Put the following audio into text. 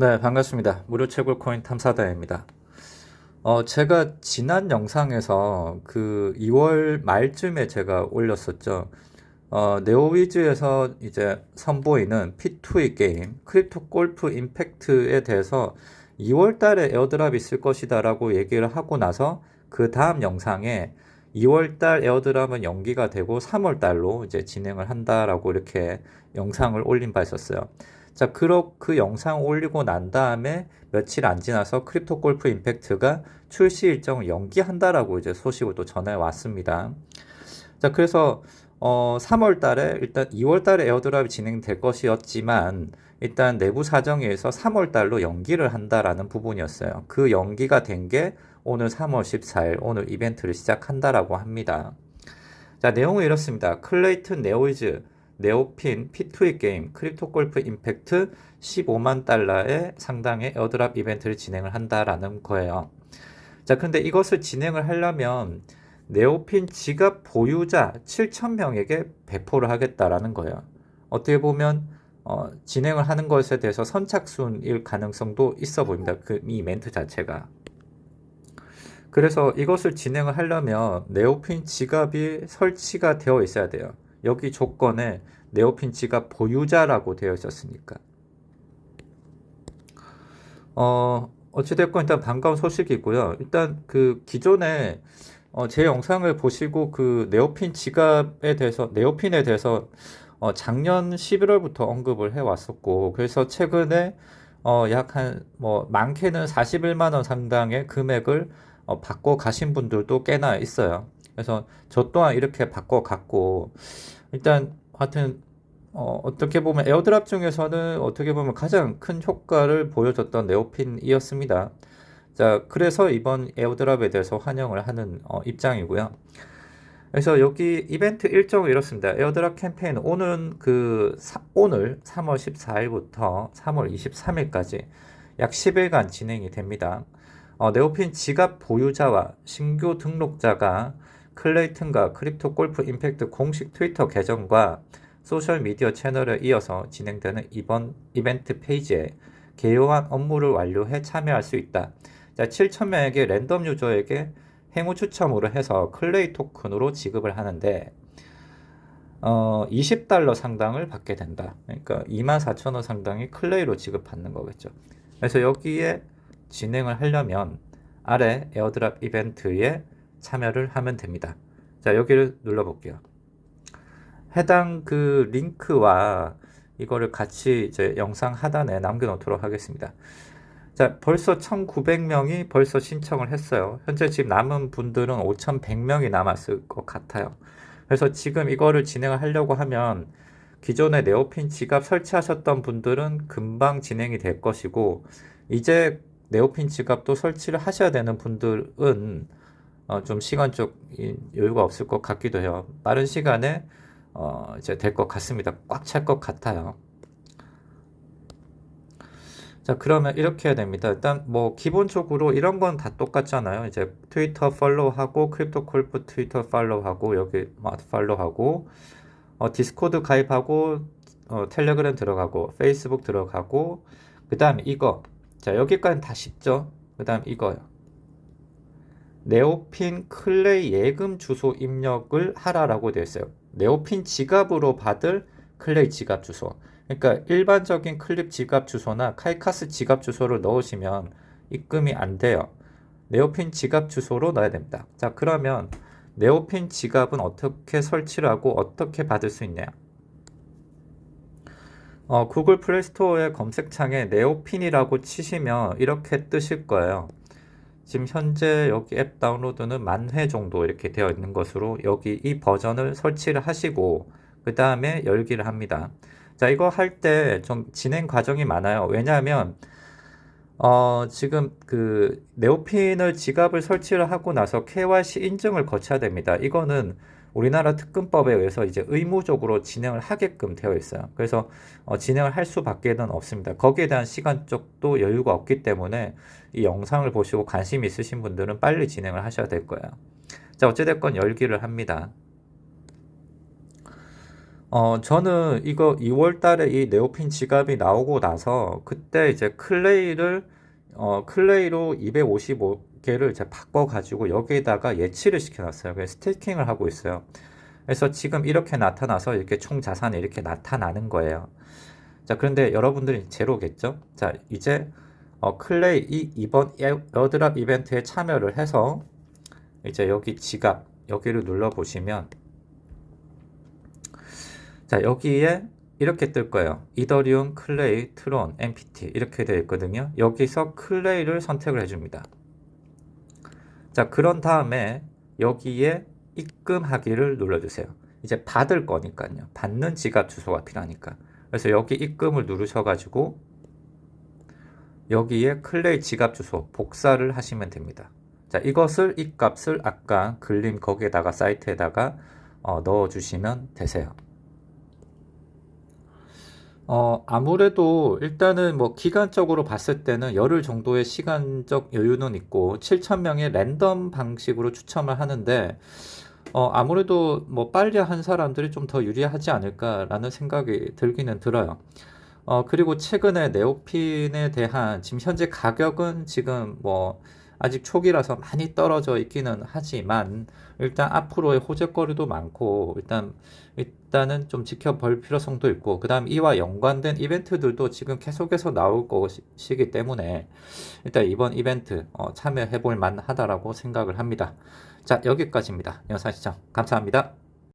네, 반갑습니다. 무료 채굴 코인 탐사다입니다. 어, 제가 지난 영상에서 그 2월 말쯤에 제가 올렸었죠. 어, 네오위즈에서 이제 선보이는 P2E 게임, 크립토 골프 임팩트에 대해서 2월 달에 에어드랍이 있을 것이다라고 얘기를 하고 나서 그 다음 영상에 2월 달 에어드랍은 연기가 되고 3월 달로 이제 진행을 한다라고 이렇게 영상을 올린 바 있었어요. 자, 그, 그 영상 올리고 난 다음에 며칠 안 지나서 크립토 골프 임팩트가 출시 일정을 연기한다라고 이제 소식을 또 전해 왔습니다. 자, 그래서 어, 3월 달에 일단 2월 달에 에어드랍이 진행될 것이었지만 일단 내부 사정에 의해서 3월 달로 연기를 한다라는 부분이었어요. 그 연기가 된 게 오늘 3월 14일 오늘 이벤트를 시작한다라고 합니다. 자, 내용은 이렇습니다. 클레이튼 네오이즈 네오핀 P2E 게임 크립토 골프 임팩트 15만 달러의 상당의 에어드랍 이벤트를 진행을 한다라는 거예요. 자, 근데 이것을 진행을 하려면 네오핀 지갑 보유자 7,000명에게 배포를 하겠다라는 거예요. 어떻게 보면 어, 진행을 하는 것에 대해서 선착순일 가능성도 있어 보입니다. 그 이 멘트 자체가. 그래서 이것을 진행을 하려면 네오핀 지갑이 설치가 되어 있어야 돼요. 여기 조건에 네오핀 지갑 보유자라고 되어 있었으니까. 어, 어찌됐건 일단 반가운 소식이고요. 일단 그 기존에 어, 제 영상을 보시고 그 네오핀 지갑에 대해서, 네오핀에 대해서 어, 작년 11월부터 언급을 해왔었고, 그래서 최근에 어, 약 한, 뭐, 많게는 41만 원 상당의 금액을 어, 바꿔 가신 분들도 꽤나 있어요. 그래서 저 또한 이렇게 바꿔 갔고, 일단 하여튼 어, 어떻게 보면 에어드랍 중에서는 어떻게 보면 가장 큰 효과를 보여줬던 네오핀이었습니다. 자, 그래서 이번 에어드랍에 대해서 환영을 하는 어, 입장이고요. 그래서 여기 이벤트 일정이 이렇습니다. 에어드랍 캠페인 오늘 그 사, 오늘 3월 14일부터 3월 23일까지 약 10일간 진행이 됩니다. 어, 네오핀 지갑 보유자와 신규 등록자가 클레이튼과 크립토 골프 임팩트 공식 트위터 계정과 소셜 미디어 채널에 이어서 진행되는 이번 이벤트 페이지에 개요한 업무를 완료해 참여할 수 있다. 자, 7,000명에게 랜덤 유저에게 행운 추첨으로 해서 클레이 토큰으로 지급을 하는데 어, 20달러 상당을 받게 된다. 그러니까 24,000원 상당이 클레이로 지급받는 거겠죠. 그래서 여기에 진행을 하려면 아래 에어드랍 이벤트에 참여를 하면 됩니다. 자, 여기를 눌러 볼게요. 해당 그 링크와 이거를 같이 이제 영상 하단에 남겨놓도록 하겠습니다. 자, 벌써 1,900명이 벌써 신청을 했어요. 현재 지금 남은 분들은 5,100명이 남았을 것 같아요. 그래서 지금 이거를 진행을 하려고 하면 기존에 네오핀 지갑 설치하셨던 분들은 금방 진행이 될 것이고, 이제 네오핀 지갑도 설치를 하셔야 되는 분들은 어, 좀 시간적 여유가 없을 것 같기도 해요. 빠른 시간에 어, 이제 될 것 같습니다. 꽉 찰 것 같아요. 자, 그러면 이렇게 해야 됩니다. 일단 뭐 기본적으로 이런 건 다 똑같잖아요. 이제 트위터 팔로우하고 크립토 콜프 트위터 팔로우하고 여기 뭐 팔로우하고 어, 디스코드 가입하고 어, 텔레그램 들어가고 페이스북 들어가고 그다음에 이거 자 여기까지는 다 쉽죠. 그다음 이거요. 네오핀 클레이 예금 주소 입력을 하라라고 되어 있어요. 네오핀 지갑으로 받을 클레이 지갑 주소. 그러니까 일반적인 클립 지갑 주소나 카이카스 지갑 주소를 넣으시면 입금이 안 돼요. 네오핀 지갑 주소로 넣어야 됩니다. 자, 그러면 네오핀 지갑은 어떻게 설치를 하고 어떻게 받을 수 있냐? 어, 구글 플레이 스토어의 검색창에 네오핀이라고 치시면 이렇게 뜨실 거예요. 지금 현재 여기 앱 다운로드는 만 회 정도 이렇게 되어 있는 것으로 여기 이 버전을 설치를 하시고 그 다음에 열기를 합니다. 자, 이거 할 때 좀 진행 과정이 많아요. 왜냐하면 어, 지금 그 네오핀을 지갑을 설치를 하고 나서 KYC 인증을 거쳐야 됩니다. 이거는 우리나라 특근법에 의해서 이제 의무적으로 진행을 하게끔 되어 있어요. 그래서 어, 진행을 할 수밖에는 없습니다. 거기에 대한 시간적도 여유가 없기 때문에 이 영상을 보시고 관심 있으신 분들은 빨리 진행을 하셔야 될 거예요. 자, 어찌됐건 열기를 합니다. 어, 저는 이거 2월 달에 이 네오핀 지갑이 나오고 나서 그때 이제 클레이를 어, 클레이로 255 개를 이제 바꿔가지고 여기에다가 예치를 시켜놨어요. 그래서 스테이킹을 하고 있어요. 그래서 지금 이렇게 나타나서 이렇게 총 자산이 이렇게 나타나는 거예요. 자, 그런데 여러분들이 제로겠죠? 자, 이제 어, 클레이 이 이번 에어- 에어드랍 이벤트에 참여를 해서 이제 여기 지갑 여기를 눌러 보시면 자, 여기에 이렇게 뜰 거예요. 이더리움, 클레이, 트론, MPT 이렇게 되어 있거든요. 여기서 클레이를 선택을 해줍니다. 자, 그런 다음에 여기에 입금하기를 눌러주세요. 이제 받을 거니까요. 받는 지갑 주소가 필요하니까. 그래서 여기 입금을 누르셔가지고 여기에 클레이 지갑 주소 복사를 하시면 됩니다. 자, 이것을 이 값을 아까 글림 거기에다가 사이트에다가 어, 넣어주시면 되세요. 어, 아무래도 일단은 뭐 기간적으로 봤을 때는 열흘 정도의 시간적 여유는 있고 7,000명의 랜덤 방식으로 추첨을 하는데 어, 아무래도 뭐 빨리 한 사람들이 좀 더 유리하지 않을까라는 생각이 들기는 들어요. 어, 그리고 최근에 네오핀에 대한 지금 현재 가격은 지금 뭐 아직 초기라서 많이 떨어져 있기는 하지만 일단 앞으로의 호재거리도 많고 일단 일단은 좀 지켜볼 필요성도 있고 그 다음 이와 연관된 이벤트들도 지금 계속해서 나올 것이기 때문에 일단 이번 이벤트 어, 참여해 볼 만하다라고 생각을 합니다. 자, 여기까지입니다. 영상 시청 감사합니다.